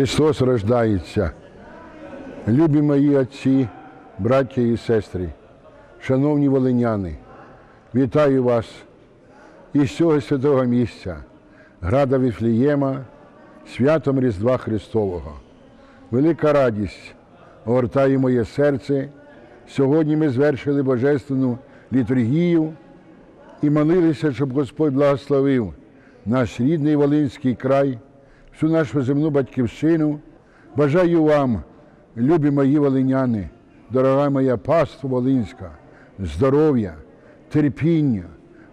Христос рождається. Любі мої отці, браття і сестри, шановні волиняни, вітаю вас із цього святого місця, града Віфлієма, святом Різдва Христового. Велика радість огортає моє серце. Сьогодні ми звершили божественну літургію і молилися, щоб Господь благословив наш рідний Волинський край, всю нашу земну батьківщину. Бажаю вам, любі мої волиняни, дорога моя паства Волинська, здоров'я, терпіння,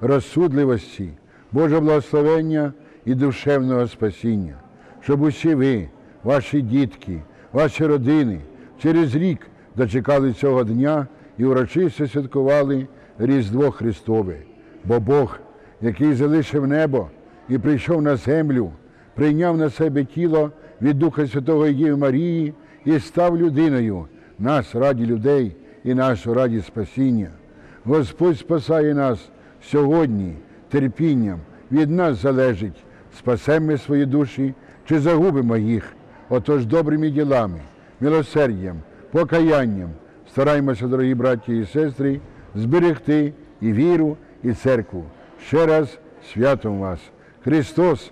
розсудливості, Божого благословення і душевного спасіння, щоб усі ви, ваші дітки, ваші родини через рік дочекали цього дня і урочисто святкували Різдво Христове. Бо Бог, який залишив небо і прийшов на землю, прийняв на себе тіло від Духа Святого Єві Марії і став людиною, нас раді людей і нашу раді спасіння. Господь спасає нас сьогодні терпінням. Від нас залежить, спасемо ми свої душі чи загубимо їх. Отож добрими ділами, милосердям, покаянням стараємося, дорогі браті і сестри, зберегти і віру, і церкву. Ще раз святом вас. Христос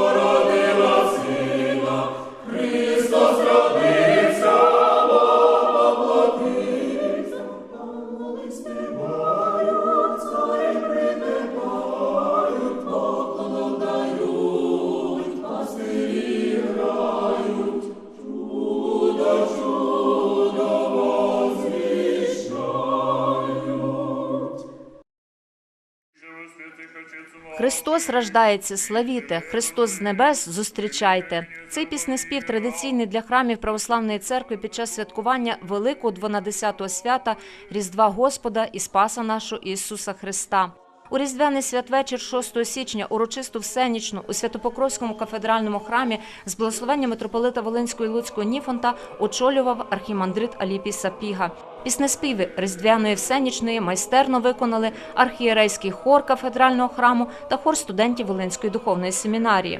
Христос рождається, славіте, Христос з небес зустрічайте. Цей піснеспів традиційний для храмів православної церкви під час святкування великого 12-го свята Різдва Господа і Спаса нашого Ісуса Христа. У різдвяний святвечір 6 січня урочисту всенічну у Святопокровському кафедральному храмі з благословення митрополита Волинського і Луцького Ніфонта очолював архімандрит Аліпій Сапіга. Піснеспіви різдвяної всенічної майстерно виконали архієрейський хор кафедрального храму та хор студентів Волинської духовної семінарії.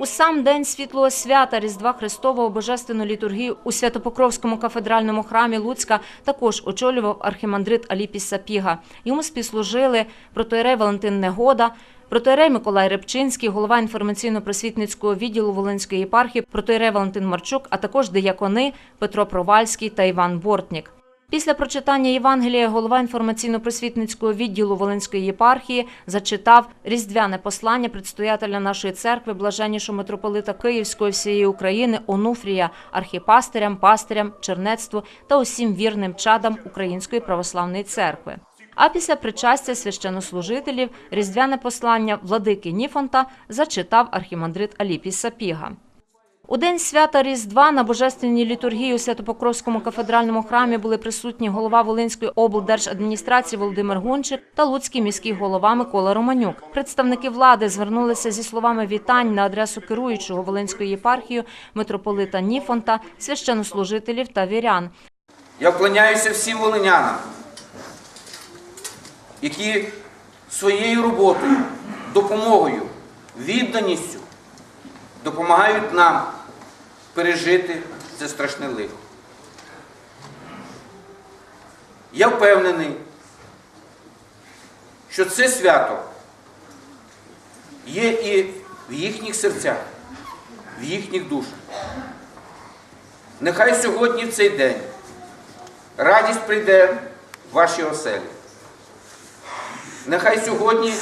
У сам день світлого свята Різдва Христового Божественну літургію у Святопокровському кафедральному храмі Луцька також очолював архімандрит Аліпіс Сапіга. Йому співслужили протоєрей Валентин Негода, протоєрей Миколай Репчинський, голова інформаційно-просвітницького відділу Волинської єпархії, протоєрей Валентин Марчук, а також диякони Петро Провальський та Іван Бортнік. Після прочитання Євангелія голова інформаційно-просвітницького відділу Волинської єпархії зачитав різдвяне послання предстоятеля нашої церкви, блаженнішого митрополита Київської всієї України Онуфрія, архіпастирям, пастирям, чернецтву та усім вірним чадам Української православної церкви. А після причастя священнослужителів різдвяне послання владики Ніфонта зачитав архімандрит Аліпій Сапіга. У день свята Різдва на божественній літургії у Святопокровському кафедральному храмі були присутні голова Волинської облдержадміністрації Володимир Гунчик та Луцький міський голова Микола Романюк. Представники влади звернулися зі словами вітань на адресу керуючого Волинською єпархією митрополита Ніфонта, священнослужителів та вірян. Я вклоняюся всім волинянам, які своєю роботою, допомогою, відданістю допомагають нам пережити це страшне лихо. Я впевнений, що це свято є і в їхніх серцях, в їхніх душах. Нехай сьогодні в цей день радість прийде в ваші оселі. Нехай сьогодні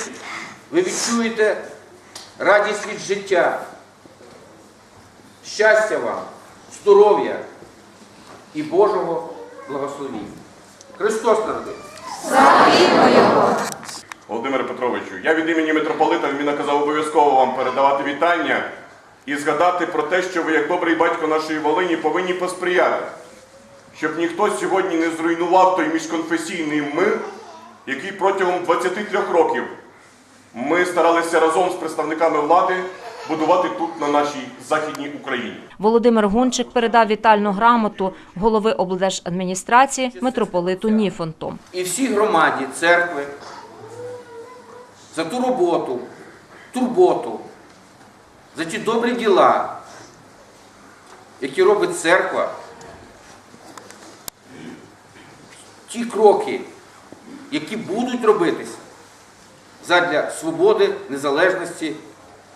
ви відчуєте радість від життя, щастя вам, здоров'я і Божого благословіння. Христос народився! Володимире Петровичу, я від імені митрополита він наказав обов'язково вам передавати вітання і згадати про те, що ви, як добрий батько нашої Волині, повинні посприяти, щоб ніхто сьогодні не зруйнував той міжконфесійний мир, який протягом 23 років ми старалися разом з представниками влади будувати тут, на нашій західній Україні. Володимир Гунчик передав вітальну грамоту голови облдержадміністрації митрополиту Ніфонту. і всій громаді церкви за ту роботу, турботу, за ті добрі діла, які робить церква, ті кроки, які будуть робитися задля свободи, незалежності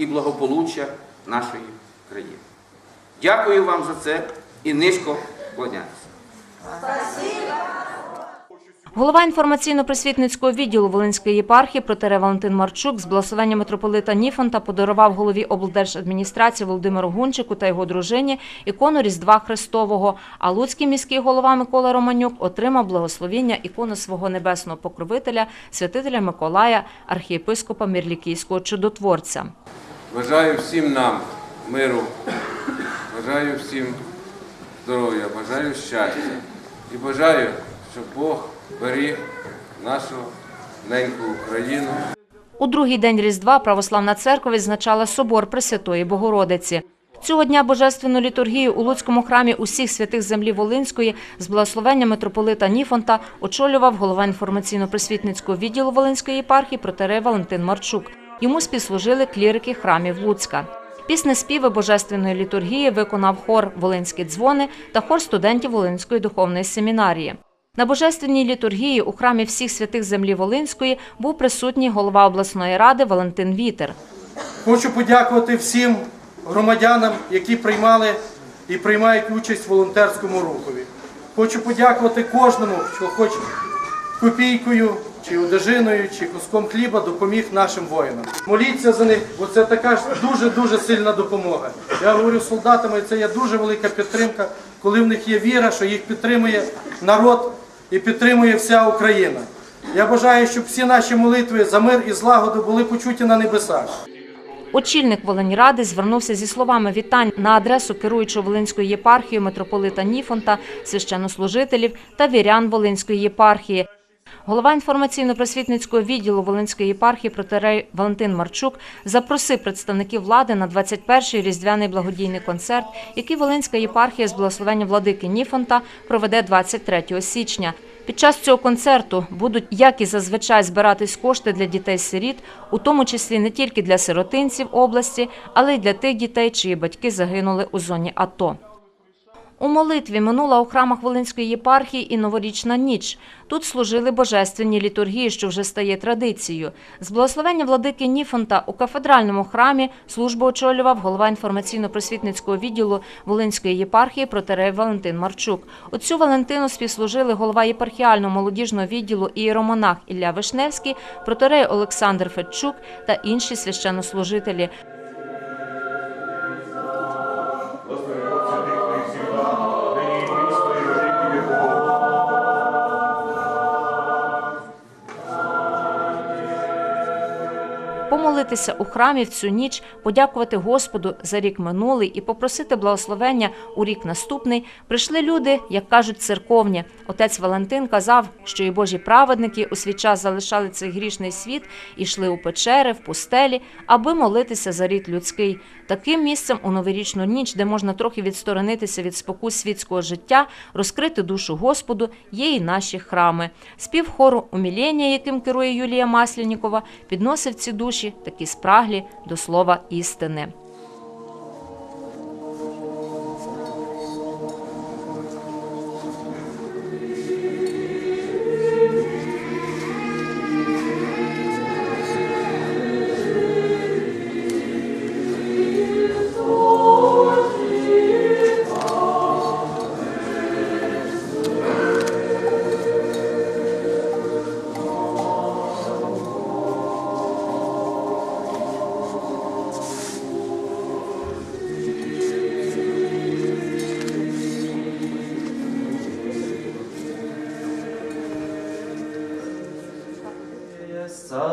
і благополуччя нашої країни. Дякую вам за це і низько вклоняюся. Голова інформаційно-просвітницького відділу Волинської єпархії протере Валентин Марчук з благословення митрополита Ніфонта подарував голові облдержадміністрації Володимиру Гунчику та його дружині ікону Різдва Христового. А Луцький міський голова Микола Романюк отримав благословіння ікону свого небесного покровителя, святителя Миколая, архієпископа Мірлікійського чудотворця. Бажаю всім нам миру, бажаю всім здоров'я, бажаю щастя і бажаю, щоб Бог беріг нашу неньку Україну. У другий день Різдва Православна церква відзначала собор Пресвятої Богородиці. Цього дня божественну літургію у Луцькому храмі усіх святих землі Волинської з благословення митрополита Ніфонта очолював голова інформаційно-просвітницького відділу Волинської єпархії протерей Валентин Марчук. Йому співслужили клірики храмів Луцька. Пісне співи божественної літургії виконав хор Волинські дзвони та хор студентів Волинської духовної семінарії. На божественній літургії у храмі всіх святих землі Волинської був присутній голова обласної ради Валентин Вітер. Хочу подякувати всім громадянам, які приймали і приймають участь в волонтерському рухові. Хочу подякувати кожному, хто хоч копійкою, чи одежиною, чи куском хліба допоміг нашим воїнам. Моліться за них, бо це така ж дуже-дуже сильна допомога. Я говорю солдатами, це є дуже велика підтримка, коли в них є віра, що їх підтримує народ і підтримує вся Україна. Я бажаю, щоб всі наші молитви за мир і злагоду були почуті на небесах. Очільник Волиньради звернувся зі словами вітань на адресу керуючого Волинської єпархії митрополита Ніфонта, священнослужителів та вірян Волинської єпархії. Голова інформаційно-просвітницького відділу Волинської єпархії протерей Валентин Марчук запросив представників влади на 21-й різдвяний благодійний концерт, який Волинська єпархія з благословення владики Ніфонта проведе 23 січня. Під час цього концерту будуть, як і зазвичай, збиратись кошти для дітей-сиріт, у тому числі не тільки для сиротинців області, але й для тих дітей, чиї батьки загинули у зоні АТО. У молитві минула у храмах Волинської єпархії і новорічна ніч. Тут служили божественні літургії, що вже стає традицією. З благословення владики Ніфонта у кафедральному храмі службу очолював голова інформаційно-просвітницького відділу Волинської єпархії протерей Валентин Марчук. Оцю Валентину співслужили голова єпархіального молодіжного відділу ієромонах Ілля Вишневський, протерей Олександр Федчук та інші священнослужителі. Помолитися у храмі в цю ніч, подякувати Господу за рік минулий і попросити благословення у рік наступний. Прийшли люди, як кажуть, церковні. Отець Валентин казав, що і Божі праведники у свій час залишали цей грішний світ і йшли у печери, в пустелі, аби молитися за рід людський. Таким місцем у новорічну ніч, де можна трохи відсторонитися від спокус світського життя, розкрити душу Господу, є і наші храми. Спів хору умілення, яким керує Юлія Маслянікова, підносив ці душі, такі спраглі до слова істини.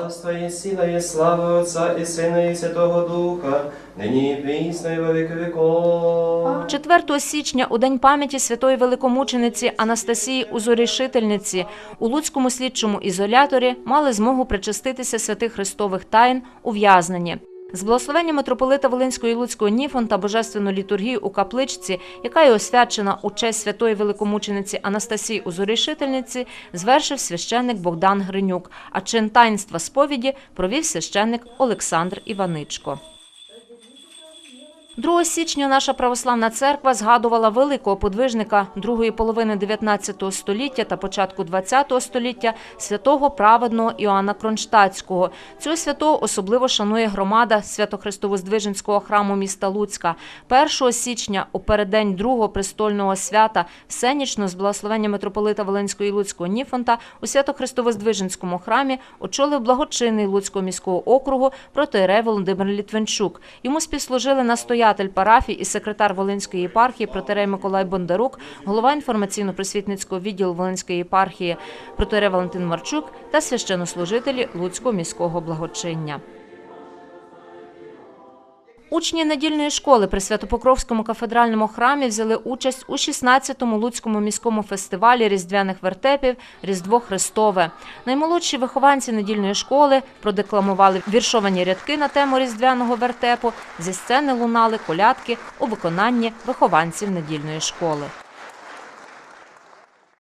Царство і сила, і слава Отця і Сина, і Святого Духа, нині і пісно, і во віки віков. 4 січня у день пам'яті святої великомучениці Анастасії Узорішительниці у Луцькому слідчому ізоляторі мали змогу причаститися святих Христових тайн ув'язнені. З благословення митрополита Волинської і Луцького Ніфон та божественну літургію у капличці, яка є освячена у честь святої великомучениці Анастасії Узорішительниці, звершив священник Богдан Гринюк, а чин таїнства сповіді провів священник Олександр Іваничко. 2 січня наша православна церква згадувала великого подвижника другої половини 19 століття та початку 20 століття святого праведного Іоанна Кронштадтського. Цього святого особливо шанує громада Свято-Христово-Здвиженського храму міста Луцька. 1 січня, у переддень другого престольного свята, всенічно з благословення митрополита Волинського і Луцького Ніфонта у Свято-Христово-Здвиженському храмі очолив благочинний Луцького міського округу протоірей Володимир Літвинчук. Йому співслужили настоятель парафії і секретар Волинської єпархії протерей Миколай Бондарук, голова інформаційно-просвітницького відділу Волинської єпархії протерей Валентин Марчук та священнослужителі Луцького міського благочиння. Учні недільної школи при Святопокровському кафедральному храмі взяли участь у 16-му Луцькому міському фестивалі різдвяних вертепів Різдво Христове. Наймолодші вихованці недільної школи продекламували віршовані рядки на тему різдвяного вертепу. Зі сцени лунали колядки у виконанні вихованців недільної школи.